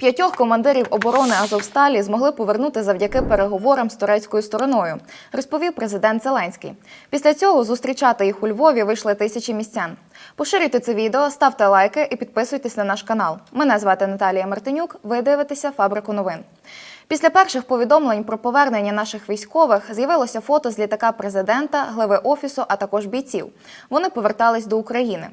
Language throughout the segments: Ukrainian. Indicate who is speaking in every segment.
Speaker 1: П'ятьох командирів оборони Азовсталі змогли повернути завдяки переговорам з турецькою стороною, розповів президент Зеленський. Після цього зустрічати їх у Львові вийшли тисячі містян. Поширюйте це відео, ставте лайки і підписуйтесь на наш канал. Мене звати Наталія Мартинюк. Ви дивитеся фабрику новин. Після перших повідомлень про повернення наших військових з'явилося фото з літака президента, глави офісу, а також бійців. Вони повертались до України.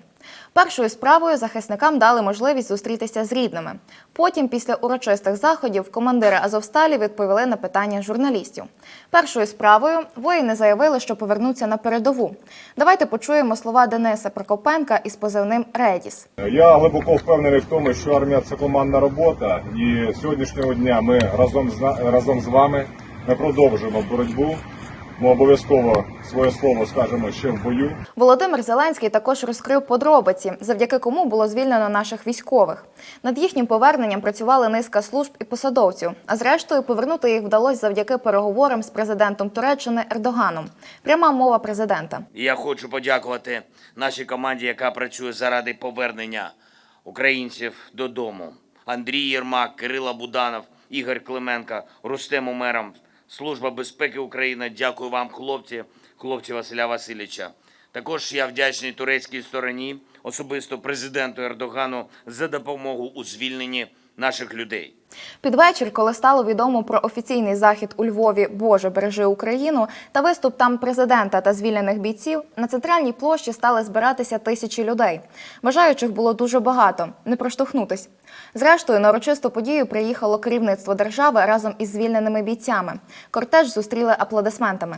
Speaker 1: Першою справою захисникам дали можливість зустрітися з рідними. Потім, після урочистих заходів, командири Азовсталі відповіли на питання журналістів. Першою справою воїни заявили, що повернуться на передову. Давайте почуємо слова Дениса Прокопенка із позивним Редіс.
Speaker 2: Я глибоко впевнений в тому, що армія це командна робота, і сьогоднішнього дня ми разом з разом з вами ми продовжуємо боротьбу. Ми обов'язково своє слово скажемо ще в бою.
Speaker 1: Володимир Зеленський також розкрив подробиці, завдяки кому було звільнено наших військових. Над їхнім поверненням працювали низка служб і посадовців. А зрештою повернути їх вдалося завдяки переговорам з президентом Туреччини Ердоганом. Пряма мова президента.
Speaker 3: Я хочу подякувати нашій команді, яка працює заради повернення українців додому. Андрій Єрмак, Кирила Буданов, Ігор Клименко, Рустем Умеров, Служба безпеки України. Дякую вам, хлопці, хлопці Василя Васильовича. Також я вдячний турецькій стороні, особисто президенту Ердогану, за допомогу у звільненні наших людей.
Speaker 1: Під вечір, коли стало відомо про офіційний захід у Львові Боже бережи Україну та виступ там президента та звільнених бійців, на центральній площі стали збиратися тисячі людей. Бажаючих було дуже багато, не проштовхнутись. Зрештою, на урочисту подію приїхало керівництво держави разом із звільненими бійцями. Кортеж зустріли аплодисментами.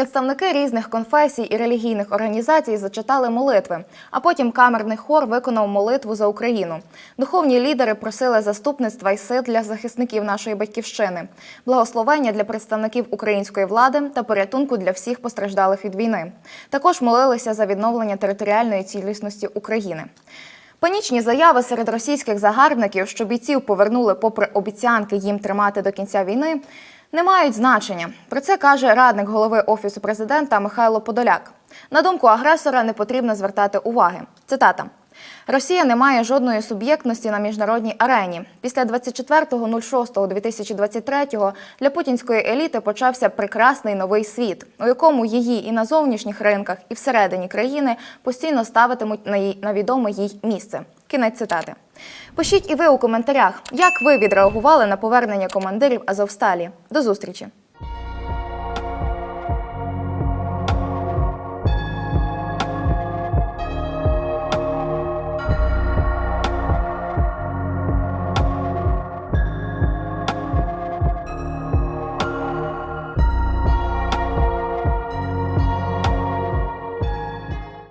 Speaker 1: Представники різних конфесій і релігійних організацій зачитали молитви, а потім камерний хор виконав молитву за Україну. Духовні лідери просили заступництва й сил для захисників нашої батьківщини, благословення для представників української влади та порятунку для всіх постраждалих від війни. Також молилися за відновлення територіальної цілісності України. Панічні заяви серед російських загарбників, що бійців повернули попри обіцянки їм тримати до кінця війни, не мають значення. Про це каже радник голови офісу президента Михайло Подоляк. На думку агресора, не потрібно звертати уваги. Цитата. Росія не має жодної суб'єктності на міжнародній арені. Після 24.06.2023 для путінської еліти почався прекрасний новий світ, у якому її і на зовнішніх ринках, і всередині країни постійно ставитимуть на відоме їй місце. Кінець цитати. Пишіть і ви у коментарях, як ви відреагували на повернення командирів Азовсталі. До зустрічі!